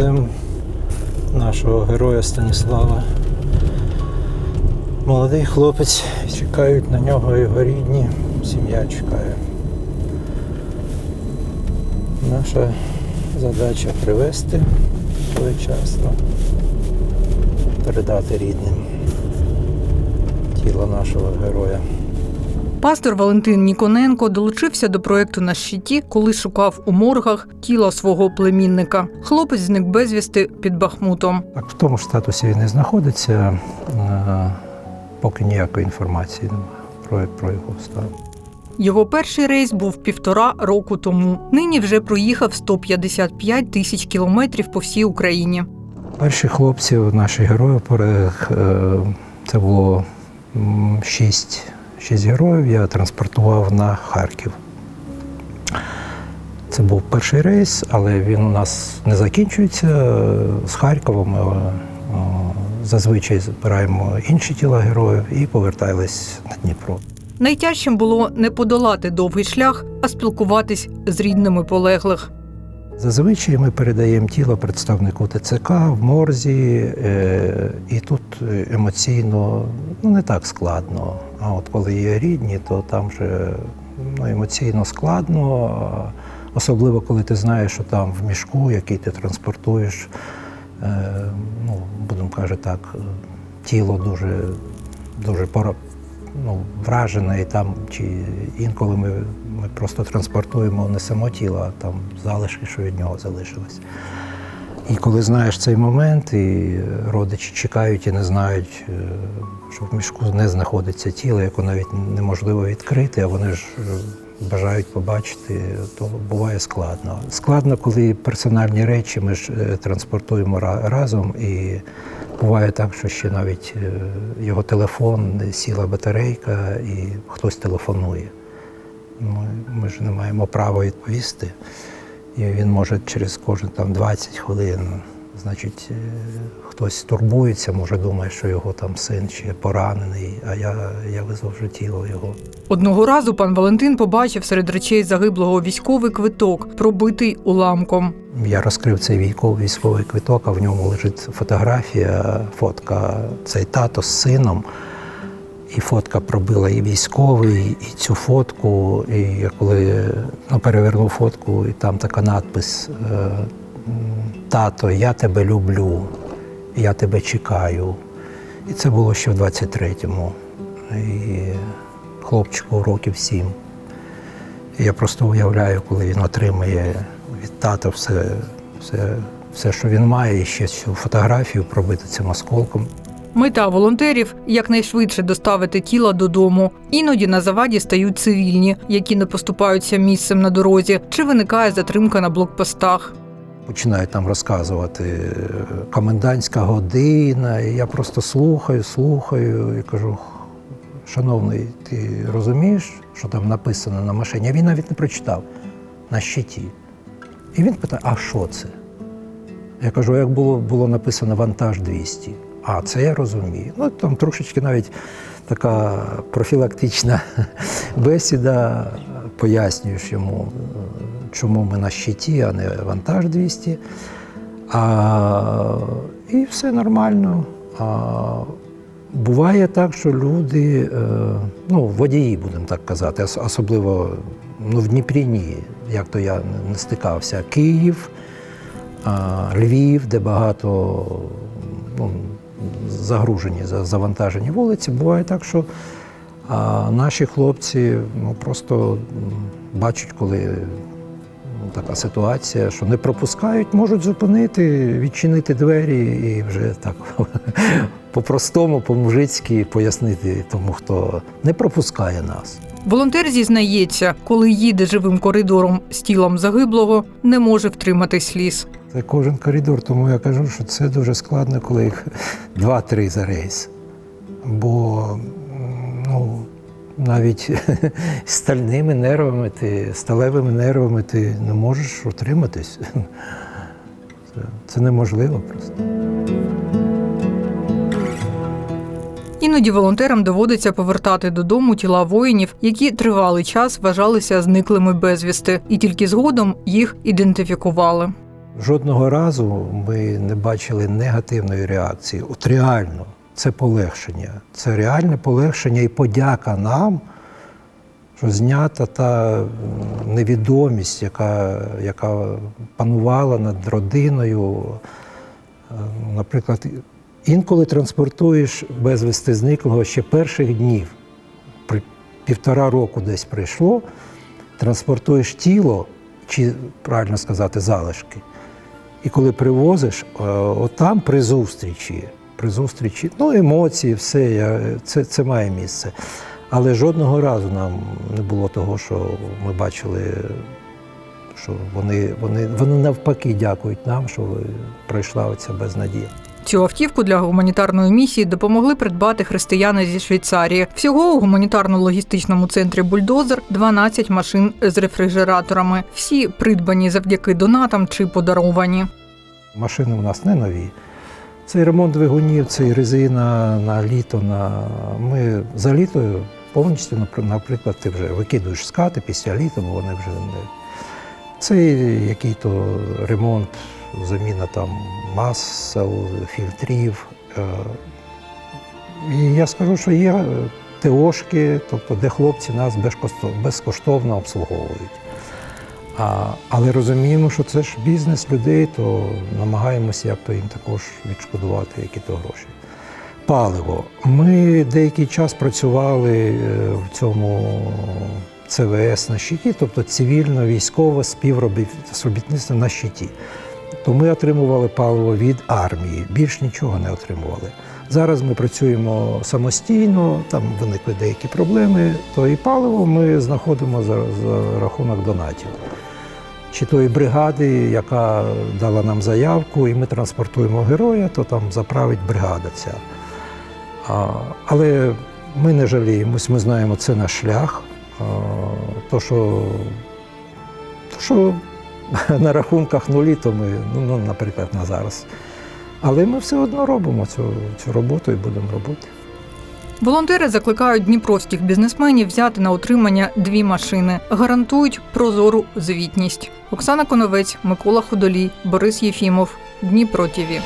веземо нашого героя Станіслава. Молодий хлопець, чекають на нього його рідні, сім'я чекає. Наша задача привезти своєчасно, передати рідним тіло нашого героя. Пастор Валентин Ніконенко долучився до проекту на щиті, коли шукав у моргах тіло свого племінника. Хлопець зник безвісти під Бахмутом. Так, в тому ж статусі він не знаходиться, е, поки ніякої інформації немає про, його стан. Його перший рейс був півтора року тому. Нині вже проїхав 155 тисяч кілометрів по всій Україні. Перші хлопці, наші герої, е, це було шість, шість героїв, я транспортував на Харків. Це був перший рейс, але він у нас не закінчується. З Харкова ми е, зазвичай збираємо інші тіла героїв і повертались на Дніпро. Найтяжчим було не подолати довгий шлях, а спілкуватись з рідними полеглих. Зазвичай ми передаємо тіло представнику ТЦК в морзі, е, і тут емоційно ну, не так складно. А от коли є рідні, то там вже ну, емоційно складно, особливо коли ти знаєш, що там в мішку, який ти транспортуєш, е, ну, будемо кажу так, е, тіло дуже, дуже ну, вражене, і там чи інколи ми, ми просто транспортуємо не само тіло, а там залишки, що від нього залишилось. І коли знаєш цей момент, і родичі чекають і не знають, е, що в мішку не знаходиться тіло, яке навіть неможливо відкрити, а вони ж е, бажають побачити, то буває складно. Складно, коли персональні речі ми ж е, транспортуємо разом, і буває так, що ще навіть е, його телефон сіла батарейка, і хтось телефонує. Ми, ми ж не маємо права відповісти. І він може через кожен там 20 хвилин, значить, е, хтось турбується, може думає, що його там син ще поранений, а я, я визвав вже тіло його. Одного разу пан Валентин побачив серед речей загиблого військовий квиток, пробитий уламком. Я розкрив цей військовий військовий квиток, а в ньому лежить фотографія, фотка цей тато з сином. І фотка пробила і військовий, і цю фотку. І я коли ну, перевернув фотку, і там така надпис е, Тато, я тебе люблю, я тебе чекаю. І це було ще в 23-му. І хлопчику років сім. І я просто уявляю, коли він отримає від тата все, все, все, що він має, і ще цю фотографію пробити цим осколком. Мета волонтерів якнайшвидше доставити тіла додому. Іноді на заваді стають цивільні, які не поступаються місцем на дорозі, чи виникає затримка на блокпостах. Починають нам розказувати е, комендантська година. І я просто слухаю, слухаю і кажу: шановний, ти розумієш, що там написано на машині? А він навіть не прочитав на щиті. І він питає: а що це? Я кажу, як було, було написано вантаж 200. А, це я розумію. Ну, там трошечки навіть така профілактична бесіда, пояснюєш йому, чому ми на щиті, а не вантаж 200. А, і все нормально. А, буває так, що люди, е, ну, водії, будемо так казати, особливо ну, в Дніпрі ні, як то я не стикався. Київ, Львів, де багато ну, загружені, за- завантажені вулиці. Буває так, що наші хлопці ну, просто бачать, коли така ситуація, що не пропускають, можуть зупинити, відчинити двері і вже так по-простому, по-мужицьки пояснити тому, хто не пропускає нас. Волонтер зізнається, коли їде живим коридором з тілом загиблого, не може втримати сліз. Це кожен коридор, тому я кажу, що це дуже складно, коли їх два-три за рейс. Бо ну, навіть стальними нервами, ти, сталевими нервами ти не можеш утриматись. Це, це неможливо просто. Іноді волонтерам доводиться повертати додому тіла воїнів, які тривалий час вважалися зниклими безвісти, і тільки згодом їх ідентифікували. Жодного разу ми не бачили негативної реакції. От реально, це полегшення. Це реальне полегшення і подяка нам, що знята та невідомість, яка, яка панувала над родиною. Е, Наприклад, інколи транспортуєш безвісти зниклого ще перших днів. Півтора року десь прийшло, транспортуєш тіло, чи правильно сказати, залишки. І коли привозиш, е, отам при зустрічі, при зустрічі, ну, емоції, все, я, це, це має місце. Але жодного разу нам не було того, що ми бачили, що вони, вони, вони навпаки дякують нам, що пройшла оця безнадія. Цю автівку для гуманітарної місії допомогли придбати християни зі Швейцарії. Всього у гуманітарно-логістичному центрі Бульдозер 12 машин з рефрижераторами. Всі придбані завдяки донатам чи подаровані. Машини у нас не нові. Це і ремонт двигунів, це резина на літо. На... Ми за літо повністю, наприклад, ти вже викидуєш скати після літа, бо вони вже не. Це який-то ремонт, заміна там масел, фільтрів. Е, І я скажу, що є е, ТОшки, тобто де хлопці нас безкоштовно обслуговують. А, але розуміємо, що це ж бізнес людей, то намагаємося як то їм також відшкодувати які-то гроші. Паливо. Ми деякий час працювали е, в цьому ЦВС на щиті, тобто цивільно-військове співробітництво на щиті. То ми отримували паливо від армії, більш нічого не отримували. Зараз ми працюємо самостійно, там виникли деякі проблеми, то і паливо ми знаходимо за, за рахунок донатів. Чи тої бригади, яка дала нам заявку, і ми транспортуємо героя, то там заправить бригада ця. А, але ми не жаліємось, ми знаємо, це наш шлях. А, то, що, то, що на рахунках нулі, то ми, ну, ну, наприклад, на зараз. Але ми все одно робимо цю, цю роботу і будемо робити. Волонтери закликають дніпровських бізнесменів взяти на утримання дві машини, гарантують прозору звітність. Оксана Коновець, Микола Худолій, Борис Єфімов, Дніпро ТІВІ.